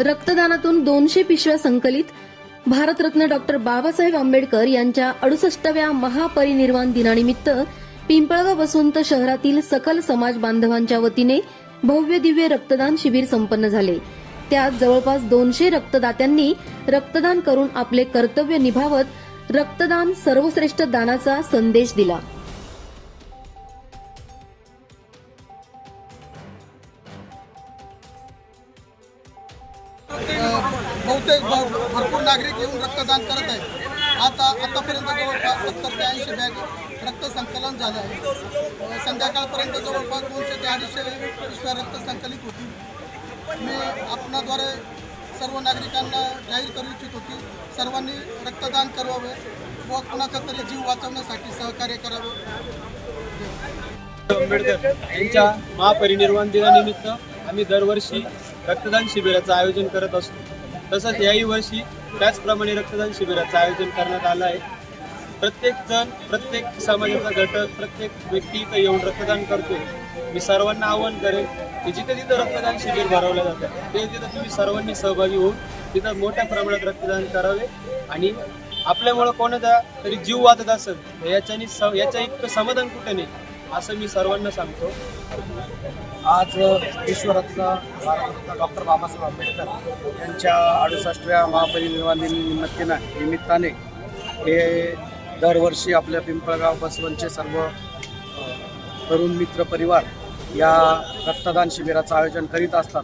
रक्तदानातून दोनशे पिशव्या संकलित भारतरत्न डॉक्टर बाबासाहेब आंबेडकर यांच्या अडुसष्टव्या महापरिनिर्वाण दिनानिमित्त पिंपळगाव वसंत शहरातील सकल समाज बांधवांच्या वतीने भव्य दिव्य रक्तदान शिबिर संपन्न झाले. त्यात जवळपास दोनशे रक्तदात्यांनी रक्तदान करून आपले कर्तव्य निभावत रक्तदान सर्वश्रेष्ठ दानाचा संदेश दिला. बहुतेक भरपूर नागरिक येऊन रक्तदान करत आहेत. आता आतापर्यंत जवळपास सत्तर ते ऐंशी बॅग रक्त संकलन झालं आहे. संध्याकाळपर्यंत जवळपास दोनशे ते अडीचशे पिशव्या रक्त संकलित होतील. मी आपणाद्वारे सर्व नागरिकांना जाहीर करू इच्छितो की सर्वांनी रक्तदान करावे व कुणाचा तरी जीव वाचवण्यासाठी सहकार्य करावं. आंबेडकर यांच्या महापरिनिर्वाण दिनानिमित्त आम्ही दरवर्षी रक्तदान शिबिराचं आयोजन करत असतो. तसंच याही वर्षी त्याचप्रमाणे रक्तदान शिबिराचं आयोजन करण्यात आलं आहे. प्रत्येक जण प्रत्येक समाजाचा घटक प्रत्येक व्यक्ती इथं येऊन रक्तदान करतो मी सर्वांना आवाहन करेन की जिथे तिथं रक्तदान शिबिर भरवलं जातं ते तिथं तुम्ही सर्वांनी सहभागी होऊन तिथं मोठ्या प्रमाणात रक्तदान करावे आणि आपल्यामुळं कोणाचा तरी जीव वाचत असेल याच्यानी स याच्या इतकं समाधान कुठे नाही. असं मी सर्वांना सांगतो. आज विश्वरत्न भारतरत्न डॉक्टर बाबासाहेब आंबेडकर यांच्या अडुसष्टव्या महापरिनिर्वाण निमित्तानं निमित्ताने हे दरवर्षी आपल्या पिंपळगाव बसवनचे सर्व तरुण मित्र परिवार या रक्तदान शिबिराचं आयोजन करीत असतात.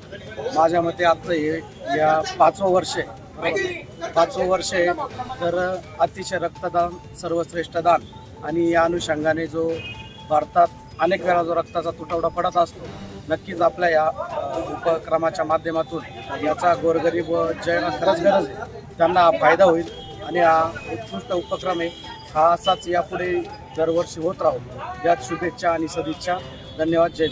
माझ्या मते आजचं हे या पाचवं वर्ष पाचवं वर्ष आहे तर अतिशय रक्तदान सर्वश्रेष्ठ दान आणि या अनुषंगाने जो भारतात अनेक वेळा जो रक्ताचा तुटवडा पडत असतो नक्कीच आपल्या या उपक्रमाच्या माध्यमातून याचा गोरगरीब व ज्यांना खरंच गरज आहे. त्यांना फायदा होईल आणि हा उत्कृष्ट उपक्रम आहे. हा असाच यापुढे दरवर्षी होत राहू. यात शुभेच्छा आणि सदिच्छा. धन्यवाद. जय